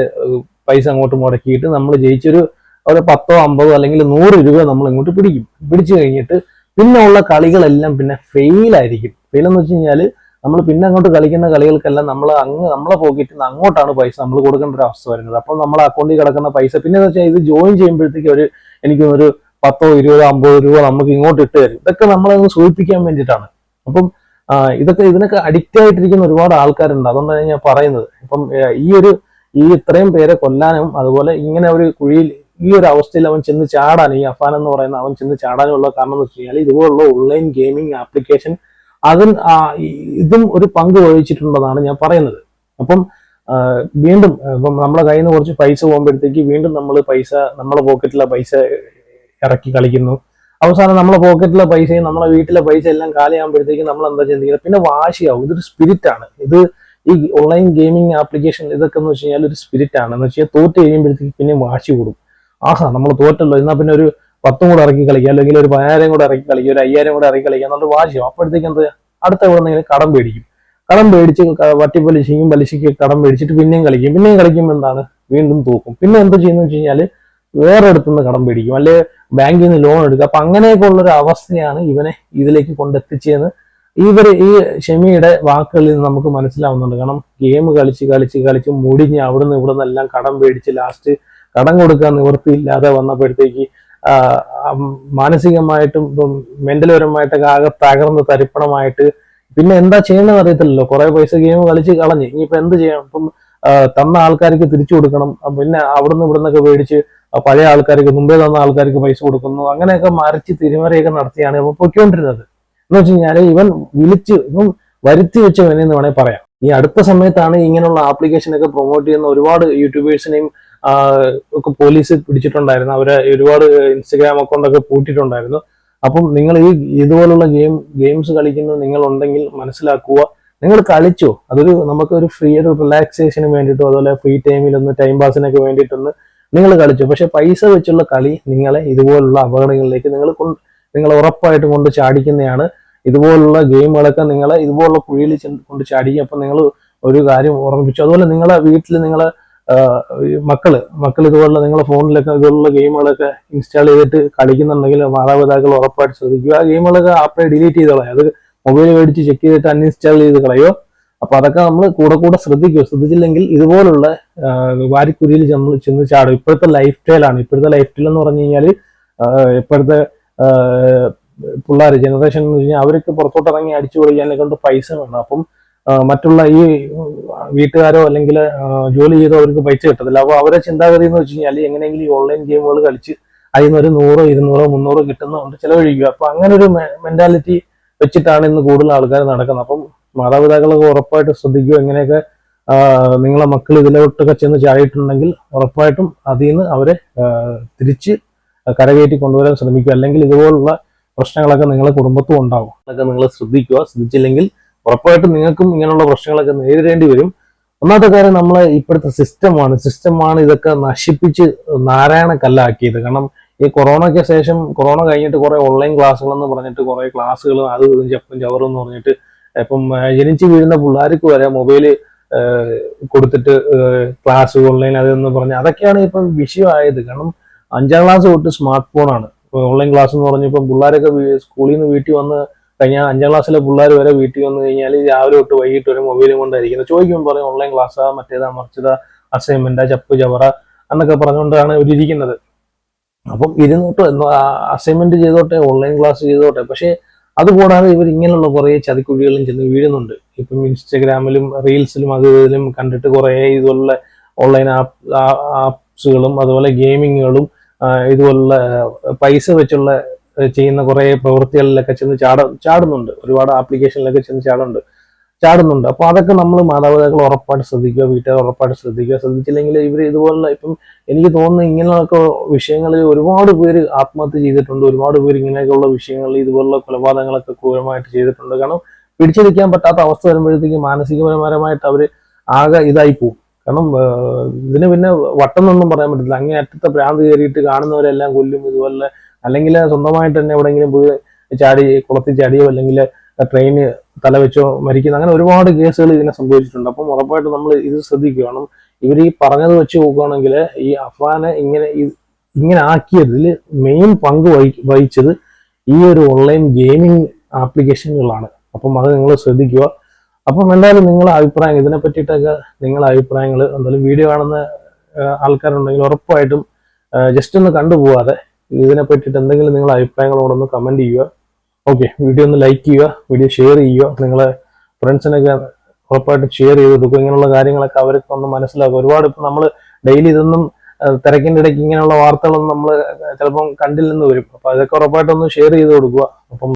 പൈസ അങ്ങോട്ട് മുടക്കിയിട്ട് നമ്മൾ ജയിച്ചൊരു ഒരു പത്തോ അമ്പതോ അല്ലെങ്കിൽ നൂറ് രൂപ നമ്മൾ ഇങ്ങോട്ട് പിടിക്കും. പിടിച്ചു കഴിഞ്ഞിട്ട് പിന്നെ ഉള്ള കളികളെല്ലാം പിന്നെ ഫെയിലായിരിക്കും ഫെയിൽ എന്ന് വെച്ച് കഴിഞ്ഞാൽ നമ്മൾ പിന്നെ അങ്ങോട്ട് കളിക്കുന്ന കളികൾക്കെല്ലാം നമ്മൾ അങ്ങ് നമ്മളെ നിന്ന് അങ്ങോട്ടാണ് പൈസ നമ്മൾ കൊടുക്കേണ്ട ഒരു അവസ്ഥ വരുന്നത്. അപ്പോൾ നമ്മളെ അക്കൗണ്ടിൽ കിടക്കുന്ന പൈസ പിന്നെ എന്ന് വെച്ചാൽ ഇത് ജോയിൻ ചെയ്യുമ്പോഴത്തേക്ക് ഒരു എനിക്ക് ഒരു പത്തോ ഇരുപതോ അമ്പതോ രൂപ നമുക്ക് ഇങ്ങോട്ട് ഇട്ട് തരും. ഇതൊക്കെ നമ്മളെ സൂചിപ്പിക്കാൻ വേണ്ടിയിട്ടാണ്. അപ്പം ഇതൊക്കെ ഇതിനൊക്കെ അഡിക്റ്റ് ആയിട്ടിരിക്കുന്ന ഒരുപാട് ആൾക്കാരുണ്ട്. അതുകൊണ്ടാണ് ഞാൻ പറയുന്നത്. ഇപ്പം ഈ ഒരു ഈ ഇത്രയും പേരെ കൊല്ലാനും അതുപോലെ ഇങ്ങനെ ഒരു കുഴിയിൽ ഈ ഒരു അവസ്ഥയിൽ അവൻ ചെന്ന് ചാടാൻ ഈ അഫാൻ എന്ന് പറയുന്ന അവൻ ചെന്ന് ചാടാനുള്ള കാരണം എന്ന് വെച്ച് കഴിഞ്ഞാൽ ഇതുപോലുള്ള ഓൺലൈൻ ഗെയിമിംഗ് ആപ്ലിക്കേഷൻ അതും ഇതും ഒരു പങ്ക് വഹിച്ചിട്ടുണ്ടെന്നാണ് ഞാൻ പറയുന്നത്. അപ്പം വീണ്ടും ഇപ്പം നമ്മുടെ കയ്യിൽ നിന്ന് കുറച്ച് പൈസ പോകുമ്പോഴത്തേക്ക് വീണ്ടും നമ്മൾ പൈസ നമ്മുടെ പോക്കറ്റിലെ പൈസ ഇറക്കി കളിക്കുന്നു. അവസാനം നമ്മളെ പോക്കറ്റിലെ പൈസയും നമ്മളെ വീട്ടിലെ പൈസ എല്ലാം കാലിയാകുമ്പോഴത്തേക്കും നമ്മൾ എന്താ ചിന്തിക്കുന്നത്? പിന്നെ വാശിയാവും. ഇതൊരു സ്പിരിറ്റ് ആണ് ഇത് ഈ ഓൺലൈൻ ഗെയിമിംഗ് ആപ്ലിക്കേഷൻ ഇതൊക്കെ എന്ന് വെച്ച് കഴിഞ്ഞാൽ ഒരു സ്പിരിറ്റ് ആണ് എന്ന് വെച്ചാൽ തോറ്റ് കഴിയുമ്പോഴത്തേക്ക് പിന്നെ വാശി കൂടും. ആഹാ നമ്മൾ തോറ്റല്ലോ. എന്നാൽ പിന്നെ ഒരു പത്തും കൂടെ ഇറക്കി കളിക്കുക അല്ലെങ്കിൽ ഒരു പതിനായിരം കൂടെ ഇറക്കി കളിക്കുക ഒരു അയ്യായിരം കൂടെ ഇറക്കി കളിക്കുക എന്നുള്ള വാശിയാവും അപ്പോഴത്തേക്ക് എന്ത് അടുത്ത എവിടെ കടം പേടിക്കും കടം പേടിച്ച് വട്ടിപ്പലിശയും പലിശയ്ക്ക് കടം പേടിച്ചിട്ട് പിന്നെയും കളിക്കും. പിന്നെയും കളിക്കുമ്പോൾ എന്താണ്? വീണ്ടും തൂക്കും. പിന്നെ എന്ത് ചെയ്യുന്നു വെച്ച് കഴിഞ്ഞാൽ വേറെ അടുത്തുനിന്ന് കടം പേടിക്കും അല്ലെ ബാങ്കിൽ നിന്ന് ലോൺ എടുക്കുക. അപ്പൊ അങ്ങനെയൊക്കെ ഉള്ളൊരു അവസ്ഥയാണ് ഇവനെ ഇതിലേക്ക് കൊണ്ടെത്തിച്ചതെന്ന് ഇവർ ഈ ഷെമിയുടെ വാക്കുകളിൽ നിന്ന് നമുക്ക് മനസ്സിലാവുന്നുണ്ട്. കാരണം ഗെയിം കളിച്ച് കളിച്ച് കളിച്ച് മുടിഞ്ഞ് അവിടുന്ന് ഇവിടുന്ന് എല്ലാം കടം പേടിച്ച് ലാസ്റ്റ് കടം കൊടുക്കാൻ നിവൃത്തിയില്ലാതെ വന്നപ്പോഴത്തേക്ക് മാനസികമായിട്ടും ഇപ്പം മെന്റൽപരമായിട്ടൊക്കെ ആകെ തകർന്ന് തരിപ്പണമായിട്ട് പിന്നെ എന്താ ചെയ്യണമെന്ന് അറിയത്തില്ലല്ലോ. കുറെ പൈസ ഗെയിം കളിച്ച് കളഞ്ഞ്. ഇനിയിപ്പോ എന്ത് ചെയ്യണം? ഇപ്പം തന്ന ആൾക്കാർക്ക് തിരിച്ചു കൊടുക്കണം. പിന്നെ അവിടുന്ന് ഇവിടുന്നൊക്കെ മേടിച്ച് പഴയ ആൾക്കാർക്ക് മുമ്പേ തന്ന ആൾക്കാർക്ക് പൈസ കൊടുക്കുന്നു. അങ്ങനെയൊക്കെ മറിച്ച് തിരിമറിയൊക്കെ നടത്തിയാണ് ഇവൻ പൊയ്ക്കൊണ്ടിരുന്നത്. എന്ന് വെച്ച് കഴിഞ്ഞാൽ ഇവൻ വിളിച്ച് ഇപ്പം വരുത്തി വെച്ചവനെന്ന് വേണേൽ പറയാം. ഈ അടുത്ത സമയത്താണ് ഇങ്ങനെയുള്ള ആപ്ലിക്കേഷൻ ഒക്കെ പ്രൊമോട്ട് ചെയ്യുന്ന ഒരുപാട് യൂട്യൂബേഴ്സിനെയും ഒക്കെ പോലീസ് പിടിച്ചിട്ടുണ്ടായിരുന്നു. അവരെ ഒരുപാട് ഇൻസ്റ്റഗ്രാം അക്കൗണ്ടൊക്കെ പൂട്ടിയിട്ടുണ്ടായിരുന്നു. അപ്പം നിങ്ങൾ ഈ ഇതുപോലുള്ള ഗെയിം ഗെയിംസ് കളിക്കുന്നത് നിങ്ങൾ ഉണ്ടെങ്കിൽ മനസ്സിലാക്കുക. നിങ്ങൾ കളിച്ചോ. അതൊരു നമുക്ക് ഒരു ഫ്രീ ഒരു റിലാക്സേഷന് വേണ്ടിയിട്ടോ അതുപോലെ ഫ്രീ ടൈമിൽ ഒന്ന് ടൈം പാസിനൊക്കെ വേണ്ടിയിട്ടൊന്ന് നിങ്ങൾ കളിച്ചു. പക്ഷെ പൈസ വെച്ചുള്ള കളി നിങ്ങളെ ഇതുപോലുള്ള അപകടങ്ങളിലേക്ക് നിങ്ങൾ നിങ്ങൾ ഉറപ്പായിട്ടും കൊണ്ട് ചാടിക്കുന്നതാണ്. ഇതുപോലുള്ള ഗെയിമുകളൊക്കെ നിങ്ങളെ ഇതുപോലുള്ള കുഴിയിൽ കൊണ്ട് ചാടിക്കും. അപ്പം നിങ്ങൾ ഒരു കാര്യം ഓർമ്മിപ്പിച്ചു അതുപോലെ നിങ്ങളെ വീട്ടിൽ നിങ്ങളെ മക്കൾ മക്കൾ ഇതുപോലുള്ള നിങ്ങളുടെ ഫോണിലൊക്കെ ഇതുപോലുള്ള ഗെയിമുകളൊക്കെ ഇൻസ്റ്റാൾ ചെയ്തിട്ട് കളിക്കുന്നുണ്ടെങ്കിൽ മാതാപിതാക്കൾ ഉറപ്പായിട്ട് ശ്രദ്ധിക്കുക. ആ ഗെയിമുകളൊക്കെ ആപ്പ് ഡിലീറ്റ് ചെയ്ത് കളയുക അത് മൊബൈൽ മേടിച്ച് ചെക്ക് ചെയ്തിട്ട് അൺഇൻസ്റ്റാൾ ചെയ്ത് കളയോ. അപ്പൊ അതൊക്കെ നമ്മൾ കൂടെ കൂടെ ശ്രദ്ധിക്കുക. ശ്രദ്ധിച്ചില്ലെങ്കിൽ ഇതുപോലുള്ള വാരിക്കുരിയിൽ ചെന്ന് ചെന്ന് ചാടും. ഇപ്പോഴത്തെ ലൈഫ് സ്റ്റൈലാണ് ഇപ്പോഴത്തെ ലൈഫ് സ്റ്റൈൽ എന്ന് പറഞ്ഞു കഴിഞ്ഞാൽ ഇപ്പോഴത്തെ പിള്ളേർ ജനറേഷൻ എന്ന് കഴിഞ്ഞാൽ അവർക്ക് പുറത്തോട്ട് ഇറങ്ങി അടിച്ചു പൊളിക്കാനെ കൊണ്ട് പൈസ വേണം. അപ്പം മറ്റുള്ള ഈ വീട്ടുകാരോ അല്ലെങ്കിൽ ജോലി ചെയ്തോ അവർക്ക് പൈസ കിട്ടത്തില്ല. അപ്പോൾ അവരെ ചിന്താഗതി എന്ന് വെച്ച് കഴിഞ്ഞാൽ എങ്ങനെയെങ്കിലും ഈ ഓൺലൈൻ ഗെയിമുകൾ കളിച്ച് അതിൽ നിന്ന് ഒരു നൂറോ ഇരുന്നൂറോ മുന്നൂറോ കിട്ടുന്നതുകൊണ്ട് ചിലവഴിക്കുക. അപ്പൊ അങ്ങനെ ഒരു മെന്റാലിറ്റി വെച്ചിട്ടാണ് ഇന്ന് കൂടുതൽ ആൾക്കാർ നടക്കുന്നത്. അപ്പം മാതാപിതാക്കളൊക്കെ ഉറപ്പായിട്ട് ശ്രദ്ധിക്കുക. എങ്ങനെയൊക്കെ നിങ്ങളെ മക്കൾ ഇതിലോട്ടൊക്കെ ചെന്ന് ചാടിയിട്ടുണ്ടെങ്കിൽ ഉറപ്പായിട്ടും അതിൽ നിന്ന് അവരെ തിരിച്ച് കരകയറ്റി കൊണ്ടുവരാൻ ശ്രമിക്കുക. അല്ലെങ്കിൽ ഇതുപോലുള്ള പ്രശ്നങ്ങളൊക്കെ നിങ്ങളെ കുടുംബത്തും ഉണ്ടാവും. അതൊക്കെ നിങ്ങൾ ശ്രദ്ധിക്കുക. ശ്രദ്ധിച്ചില്ലെങ്കിൽ ഉറപ്പായിട്ടും നിങ്ങൾക്കും ഇങ്ങനെയുള്ള പ്രശ്നങ്ങളൊക്കെ നേരിടേണ്ടി വരും. ഒന്നാമത്തെ കാര്യം നമ്മളെ ഇപ്പോഴത്തെ സിസ്റ്റമാണ്. സിസ്റ്റമാണ് ഇതൊക്കെ നശിപ്പിച്ച് നാരായണ കല്ലാക്കിയത് കാരണം ഈ കൊറോണയ്ക്ക് ശേഷം കൊറോണ കഴിഞ്ഞിട്ട് കുറെ ഓൺലൈൻ ക്ലാസ്സുകൾ എന്ന് പറഞ്ഞിട്ട് കുറെ ക്ലാസ്സുകൾ അത് ഇതും ചെപ്പും ചവറും എന്ന് പറഞ്ഞിട്ട് ഇപ്പം ജനിച്ച് വീഴുന്ന പിള്ളേർക്ക് വരെ മൊബൈൽ കൊടുത്തിട്ട് ക്ലാസ് ഓൺലൈൻ അതെന്ന് പറഞ്ഞ് അതൊക്കെയാണ് ഇപ്പം വിഷയമായത്. കാരണം അഞ്ചാം ക്ലാസ് തൊട്ട് സ്മാർട്ട് ഫോണാണ് ഓൺലൈൻ ക്ലാസ് എന്ന് പറഞ്ഞപ്പോൾ പിള്ളേരൊക്കെ സ്കൂളിൽ നിന്ന് വീട്ടിൽ വന്ന് കഴിഞ്ഞാൽ അഞ്ചാം ക്ലാസ്സിലെ പിള്ളേർ വരെ വീട്ടിൽ വന്നു കഴിഞ്ഞാൽ രാവിലെ തൊട്ട് വൈകിട്ട് വരെ മൊബൈലും കൊണ്ടായിരിക്കുന്നത്. ചോദിക്കുമ്പോൾ പറയും ഓൺലൈൻ ക്ലാസ്സാ മറ്റേതാ മറിച്ചതാ അസൈൻമെന്റാ ചപ്പ് ചവറ എന്നൊക്കെ പറഞ്ഞുകൊണ്ടാണ് ഇവരിയ്ക്കുന്നത് അപ്പം ഇരുന്നോട്ട് അസൈൻമെന്റ് ചെയ്തോട്ടെ ഓൺലൈൻ ക്ലാസ് ചെയ്തോട്ടെ. പക്ഷേ അതുകൂടാതെ ഇവർ ഇങ്ങനെയുള്ള കുറേ ചതിക്കുഴികളും ചെന്ന് വീഴുന്നുണ്ട്. ഇപ്പം ഇൻസ്റ്റഗ്രാമിലും റീൽസിലും അത് ഇതിലും കണ്ടിട്ട് കുറേ ഇതുപോലുള്ള ഓൺലൈൻ ആപ്പ് ആപ്സുകളും അതുപോലെ ഗെയിമിങ്ങുകളും ഇതുപോലുള്ള പൈസ വെച്ചുള്ള ചെയ്യുന്ന കുറേ പ്രവൃത്തികളിലൊക്കെ ചെന്ന് ചാട ചാടുന്നുണ്ട്. ഒരുപാട് ആപ്ലിക്കേഷനിലൊക്കെ ചെന്ന് ചാടുന്നുണ്ട്. ചാടുന്നുണ്ട്. അപ്പൊ അതൊക്കെ നമ്മൾ മാതാപിതാക്കൾ ഉറപ്പായിട്ട് ശ്രദ്ധിക്കുക വീട്ടുകാർ ഉറപ്പായിട്ട് ശ്രദ്ധിക്കുക. ശ്രദ്ധിച്ചില്ലെങ്കിൽ ഇവർ ഇതുപോലുള്ള ഇപ്പം എനിക്ക് തോന്നുന്നു ഇങ്ങനെയൊക്കെ വിഷയങ്ങളിൽ ഒരുപാട് പേര് ആത്മഹത്യ ചെയ്തിട്ടുണ്ട്. ഒരുപാട് പേര് ഇങ്ങനെയൊക്കെയുള്ള വിഷയങ്ങളിൽ ഇതുപോലുള്ള കൊലപാതകങ്ങളൊക്കെ ക്രൂരമായിട്ട് ചെയ്തിട്ടുണ്ട്. കാരണം പിടിച്ചെടുക്കാൻ പറ്റാത്ത അവസ്ഥ വരുമ്പോഴത്തേക്ക് മാനസികപരമായിട്ട് അവർ ആകെ ഇതായി പോകും കാരണം ഇതിന് പിന്നെ വട്ടം എന്നൊന്നും പറയാൻ പറ്റില്ല അങ്ങേ അറ്റത്തെ ഭ്രാന്ത് കയറിയിട്ട് കാണുന്നവരെല്ലാം കൊല്ലും. ഇതുപോലെ അല്ലെങ്കിൽ സ്വന്തമായിട്ട് തന്നെ എവിടെയെങ്കിലും പോയി ചാടി കുളത്തിൽ ചാടിയോ അല്ലെങ്കിൽ ട്രെയിന് തലവെച്ചോ മരിക്കുന്ന അങ്ങനെ ഒരുപാട് കേസുകൾ ഇതിനെ സംഭവിച്ചിട്ടുണ്ട്. അപ്പം ഉറപ്പായിട്ട് നമ്മൾ ഇത് ശ്രദ്ധിക്കുകയാണ് ഇവർ ഈ പറഞ്ഞത് വെച്ച് നോക്കുകയാണെങ്കിൽ ഈ അഫ്വാനെ ഇങ്ങനെ ഇങ്ങനെ ആക്കിയതിൽ മെയിൻ പങ്ക് വഹി- വഹിച്ചത് ഈ ഒരു ഓൺലൈൻ ഗെയിമിംഗ് ആപ്ലിക്കേഷനുകളാണ് അപ്പം അത് നിങ്ങൾ ശ്രദ്ധിക്കുക. അപ്പം എന്തായാലും നിങ്ങളുടെ അഭിപ്രായം ഇതിനെ പറ്റിയിട്ടൊക്കെ നിങ്ങളെ അഭിപ്രായങ്ങൾ എന്തായാലും വീഡിയോ കാണുന്ന ആൾക്കാരുണ്ടെങ്കിൽ ഉറപ്പായിട്ടും ജസ്റ്റ് ഒന്ന് കണ്ടുപോകാതെ ഇതിനെ പറ്റിയിട്ട് എന്തെങ്കിലും നിങ്ങളുടെ അഭിപ്രായങ്ങളോടൊന്ന് കമന്റ് ചെയ്യുക. ഓക്കെ വീഡിയോ ഒന്ന് ലൈക്ക് ചെയ്യുക വീഡിയോ ഷെയർ ചെയ്യുക. നിങ്ങളെ ഫ്രണ്ട്സിനൊക്കെ ഉറപ്പായിട്ട് ഷെയർ ചെയ്ത് കൊടുക്കുക ഇങ്ങനെയുള്ള കാര്യങ്ങളൊക്കെ അവർക്ക് ഒന്ന് മനസ്സിലാക്കുക ഒരുപാട് ഇപ്പം നമ്മൾ ഡെയിലി ഇതൊന്നും തിരക്കിന്റെ ഇടയ്ക്ക് ഇങ്ങനെയുള്ള വാർത്തകളൊന്നും നമ്മൾ ചിലപ്പം കണ്ടില്ലെന്ന് വരും. അപ്പം അതൊക്കെ ഉറപ്പായിട്ടൊന്ന് ഷെയർ ചെയ്ത് കൊടുക്കുക. അപ്പം